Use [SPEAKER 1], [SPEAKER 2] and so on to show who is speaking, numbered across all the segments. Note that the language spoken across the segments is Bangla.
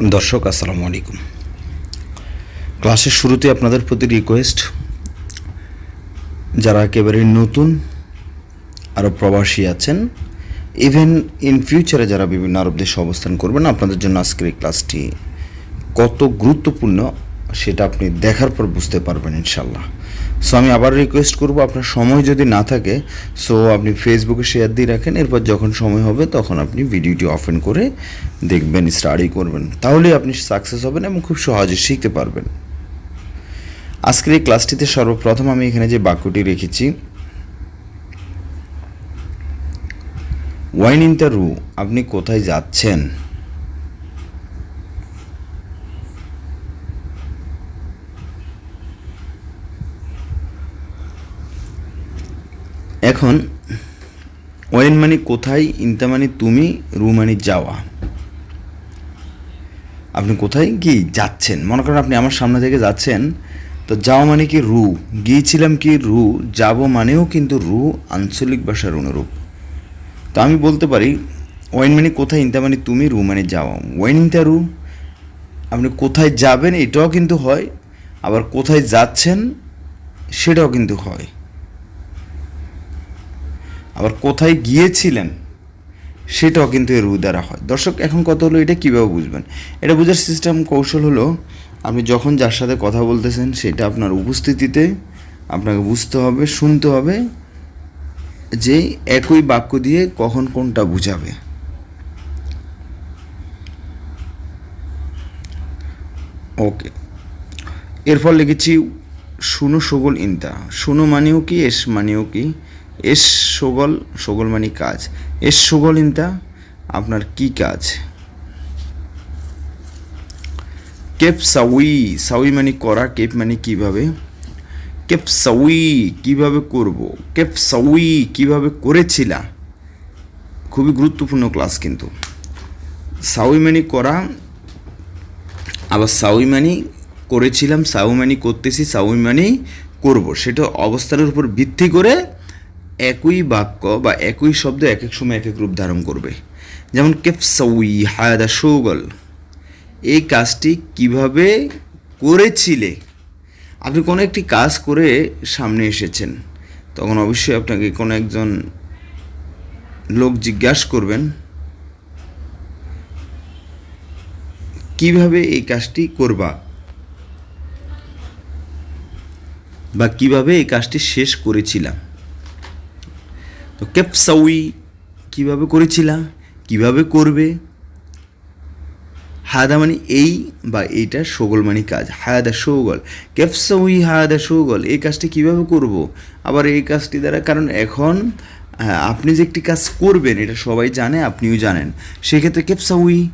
[SPEAKER 1] দর্শক, আসসালামু আলাইকুম। ক্লাসের শুরুতে আপনাদের প্রতি রিকোয়েস্ট যারা একেবারে নতুন আরও প্রবাসী আছেন ইভেন ইন ফিউচারে যারা বিভিন্ন আরব দেশে অবস্থান করবেন, আপনাদের জন্য আজকের এই ক্লাসটি কত গুরুত্বপূর্ণ, সেটা আপনি দেখার পর বুঝতে পারবেন ইনশাল্লাহ সো আমি আবার রিকোয়েস্ট করব, আপনার সময় যদি না থাকে সো আপনি ফেসবুকে শেয়ার দিয়ে রাখেন, এরপর যখন সময় হবে, তখন আপনি ভিডিওটি অফেন করে দেখবেন স্টাডি করবেন। তাহলে আপনি সাকসেস হবেন এবং খুব সহজে শিখতে পারবেন। আজকের এই ক্লাসটিতে সর্বপ্রথম আমি এখানে যে বাক্যটি রেখেছি ওয়াইন ইন দ্য রু আপনি কোথায় যাচ্ছেন? এখন ওয়েন মানে কোথায়, ইনতা মানে তুমি, রু মানে যাওয়া। আপনি কোথায় কি যাচ্ছেন? মনে করেন আপনি আমার সামনে থেকে যাচ্ছেন, তো যাওয়া মানে কি রু? গিয়েছিলাম কি রু? যাব মানেও কিন্তু রু আঞ্চলিক ভাষার অনুরূপ। তো আমি বলতে পারি ওয়েন মানে কোথায়, ইনতা মানে তুমি, রু মানে যাওয়া। ওয়েন ইনতা, রু? আপনি কোথায় যাবেন, এটাও কিন্তু হয়, আবার কোথায় যাচ্ছেন, সেটাও কিন্তু হয়। আবার কোথায় গিয়েছিলেন, সেটাও কিন্তু এর দ্বারা হয়। দর্শক, এখন কত হলো এটা কীভাবে বুঝবেন? এটা বোঝার সিস্টেম কৌশল হলো আপনি যখন যার সাথে কথা বলতেছেন, সেটা আপনার উপস্থিতিতে আপনাকে বুঝতে হবে, শুনতে হবে যে একই বাক্য দিয়ে কখন কোনটা বুঝাবে। ওকে। এরপর লিখেছি, শুনো সগল ইন্তা। শুনো মানেও কি, এস মানেও কি? এস সগল সগল মানে কাজ। এস সগল ইনতা, আপনার কি কাজ? কেপ সাউই সাউই মানে করা, কেপ মানে কীভাবে? কেপ সাউই কীভাবে করব? কেপ সাউই কীভাবে করেছিলা? খুবই গুরুত্বপূর্ণ ক্লাস কিন্তু। সাউই মানে করা, আবার সাউই মানে করেছিলাম সাউ মানে করতেছি, সাউই মানে করব। সেটা অবস্থানের উপর ভিত্তি করে একই বাক্য বা একই শব্দ এক এক সময় এক এক রূপ ধারণ করবে। যেমন কেফ সাউই হায়াদা সৌগল, এই কাজটি কীভাবে করেছিলে? আপনি কোনো একটি কাজ করে সামনে এসেছেন, তখন অবশ্যই আপনাকে কোনো একজন লোক জিজ্ঞাসা করবেন, কীভাবে এই কাজটি করবা? বা কীভাবে এই কাজটি শেষ করেছিলাম? তো ক্যাপসাউই কীভাবে করেছিলা? কীভাবে করবে? হাদা মানে এই বা এইটা সগল মানে কাজ। হায়াদা সৌগল। ক্যাপসাউই হায়াদা সৌগল। এই কাজটি কীভাবে করব? আবার এই কাজটি দ্বারা কারণ এখন হ্যাঁ, আপনি যে একটি কাজ করবেন এটা সবাই জানে আপনিও জানেন। সেক্ষেত্রে ক্যাপসাউই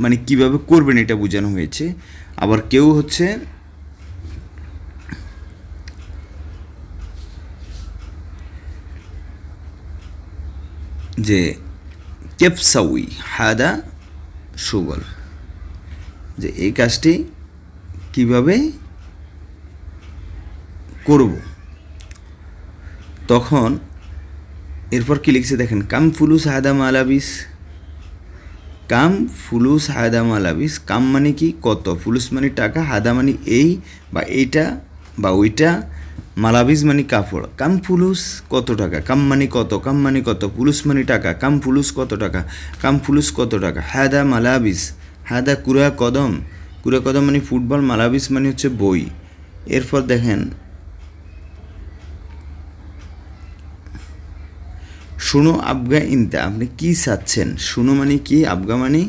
[SPEAKER 1] মানে কীভাবে করবেন এটা বোঝানো হয়েছে। আবার কেউ হচ্ছে যে কেপসাউই, হাদা, সুগল। যে এই কাজটি কীভাবে করব? তখন এরপর কি লিখছে দেখেন, কাম ফুলুস হাদা মালাবিস। কাম ফুলুস হাদা মালাবিস, কাম মানে কি? কত? ফুলুস মানে টাকা, হাদা মানে এই বা এইটা বা ওইটা মালাবিস মানে কাপড়। কাম ফুলুস কত টাকা? কাম মানে কত? কাম মানে কত? পুলুস মানে টাকা। কাম ফুলুস কত টাকা? কাম ফুলুস কত টাকা? হাদা মালাবিস হাদা কুরা কদম। কুরা কদম মানে ফুটবল মালাবিস মানে হচ্ছে বই। এরপর দেখেন, শুনো আবগা ইনতা, আপনি কি চাচ্ছেন? শুনো মানে কি? আবগা মানে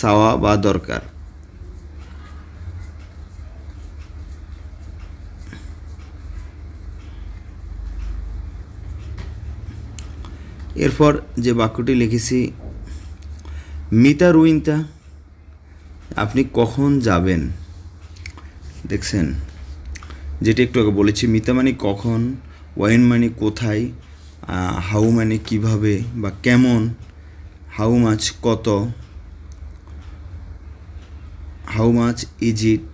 [SPEAKER 1] চাওয়া বা দরকার। এরপর যে বাক্যটি লিখেছি, মিতা রুইনতা, আপনি কখন যাবেন? দেখছেন, যেটা একটু আগে বলেছি, মিতা মানে কখন, ওয়াইন মানে কোথায় হাউ মানে কীভাবে বা কেমন, হাউ মাছ কত, how much is it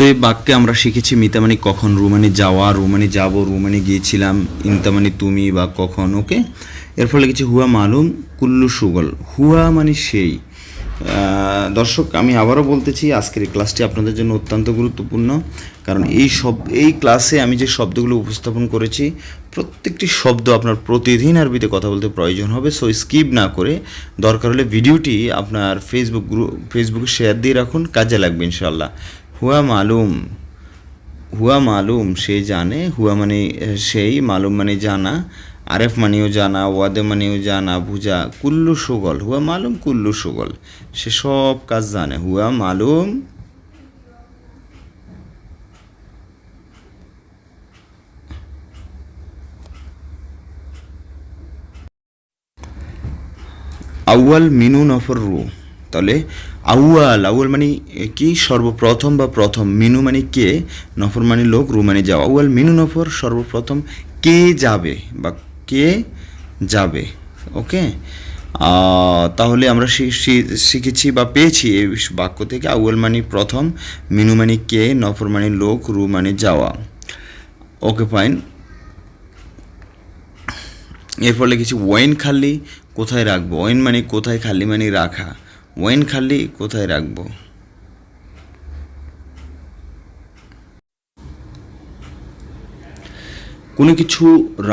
[SPEAKER 1] so এই বাক্যে আমরা শিখেছি মিতা মানে কখন রুমানি যাওয়া, রুমানি যাব, রুমানি গিয়েছিলাম ইনতা মানে তুমি বা কখন, ওকে? এর ফলে লিখেছি হুয়া মালুম, কুল্লু সুগল। হুয়া মানে সেই। দর্শক, আমি আবারও বলতেছি, আজকের এই ক্লাসটি আপনাদের জন্য অত্যন্ত গুরুত্বপূর্ণ, কারণ এই সব, এই ক্লাসে আমি যে শব্দগুলো উপস্থাপন করেছি, প্রত্যেকটি শব্দ আপনার প্রতিদিন আরবিতে কথা বলতে প্রয়োজন হবে সো স্কিপ না করে দরকার হলে ভিডিওটি আপনার ফেসবুক গ্রুপ ফেসবুকে শেয়ার দিয়ে রাখুন, কাজে লাগবে ইনশাল্লাহ হুয়া মালুম হুয়া মালুম সে জানে, হুয়া মানে সেই মালুম মানে জানা, আরেফ মানেও জানা, ওয়াদে মানেও জানা, বুঝা, কুল্লু সুগল, হুয়া মালুম কুল্লু সুগল, সে সব কাজ জানে, হুয়া মালুম। আউয়াল মিনু নফর রু তাহলে আউয়াল আউয়াল মানে কি? সর্বপ্রথম বা প্রথম মিনু মানে কে? নফর মানে লোক, রু মানে যাওয়া। আউয়াল, মিনু, নফর, সর্বপ্রথম কে যাবে বা কে যাবে? ওকে? তাহলে আমরা শিখেছি বা পেয়েছি এই বাক্য থেকে। আউয়াল মানে প্রথম, মিনু মানে কে? নফর মানে লোক, রু মানে যাওয়া। Okay, fine. এরপর লিখেছি ওয়াইন খালি কোথায় রাখব? ওয়াইন মানে কোথায় খালি মানে রাখা। ওয়াইন খালি কোথায় রাখব? কোনো কিছু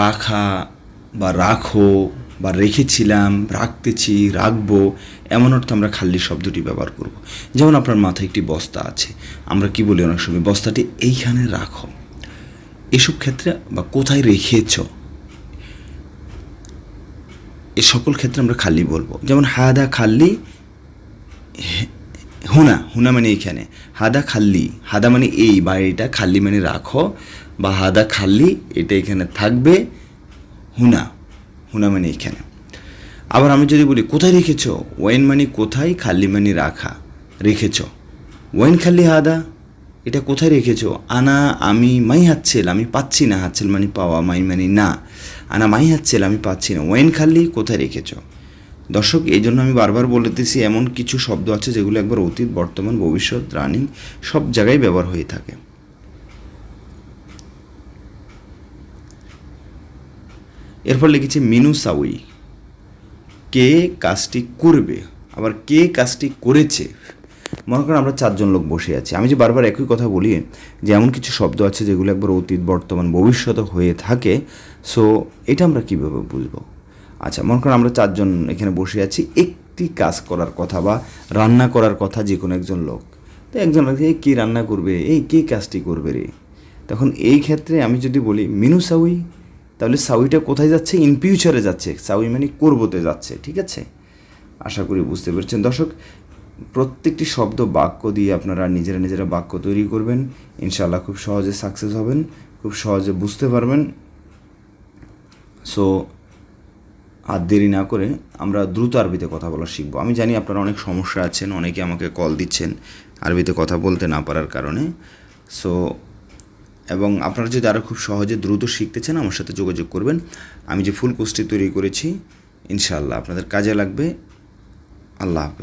[SPEAKER 1] রাখা বা রাখো বা রেখেছিলাম, রাখতেছি, রাখব, এমন অর্থে আমরা খাল্লি শব্দটি ব্যবহার করব। যেমন আপনার মাথায় একটি বস্তা আছে, আমরা কি বলি অনেক সময়, বস্তাটি এইখানে রাখো। এসব ক্ষেত্রে বা কোথায় রেখেছ? এ সকল ক্ষেত্রে আমরা খালি বলব। যেমন হাদা খাল্লি হুনা হুনা মানে এইখানে হাদা খাল্লি, হাদা মানে এই বা এটা খাল্লি মানে রাখো, বা হাদা খাল্লি, এটা এখানে থাকবে, হুনা হুনা মানে এইখানে আবার আমি যদি বলি, কোথায় রেখেছো? ওয়েন মানে কোথায়, খাল্লি মানে রাখা, রেখেছ। ওয়াইন খাল্লি, হাদা, এটা কোথায় রেখেছো? আনা, আমি, মাই হাতছেল, আমি পাচ্ছি না, হাতছেল মানে পাওয়া, মাই মানে না। আনা, মাই হাতছেল, আমি পাচ্ছি না। ওয়েন, খাল্লি, কোথায় রেখেছো? দর্শক, এই জন্য আমি বারবার বলতেছি এমন কিছু শব্দ আছে যেগুলো একবার অতীত, বর্তমান, ভবিষ্যৎ, রানিং সব জায়গায় ব্যবহার হয়ে থাকে। এরপর লিখেছি, মিনু সাউই, কে কাজটি করবে? আবার কে কাজটি করেছে? মনে করেন আমরা চারজন লোক বসে আছি। আমি যে বারবার একই কথা বলি, যে এমন কিছু শব্দ আছে যেগুলো একবার অতীত, বর্তমান, ভবিষ্যৎ হয়ে থাকে সো এটা আমরা কীভাবে বুঝব? আচ্ছা মনে করেন আমরা চারজন এখানে বসে আছি, একটি কাজ করার কথা বা রান্না করার কথা যে কোনো একজন লোক। তো একজন এই কী রান্না করবে? এই কে কাজটি করবে রে? তখন এই ক্ষেত্রে আমি যদি বলি, মিনু সাউই, তাহলে সাউইটা কোথায় যাচ্ছে? ইন ফিউচারে যাচ্ছে। সাউই মানে করবোতে যাচ্ছে, ঠিক আছে? আশা করি বুঝতে পেরেছেন। দর্শক, প্রত্যেকটি শব্দ বাক্য দিয়ে আপনারা নিজেরা নিজেরা বাক্য তৈরি করবেন। ইনশাআল্লাহ খুব সহজে সাকসেস হবেন, খুব সহজে বুঝতে পারবেন। সো আর দেরি না করে আমরা দ্রুত আরবিতে কথা বলা শিখব। আমি জানি আপনারা অনেক সমস্যা আছেন অনেকে আমাকে কল দিচ্ছেন আরবিতে কথা বলতে না পারার কারণে। সো এবং আপনারা যদি আরও খুব সহজে দ্রুত শিখতে চান, আমার সাথে যোগাযোগ করবেন। আমি যে ফুল কোর্সটি তৈরি করেছি ইনশাল্লাহ আপনাদের কাজে লাগবে। আল্লাহ হাফেজ।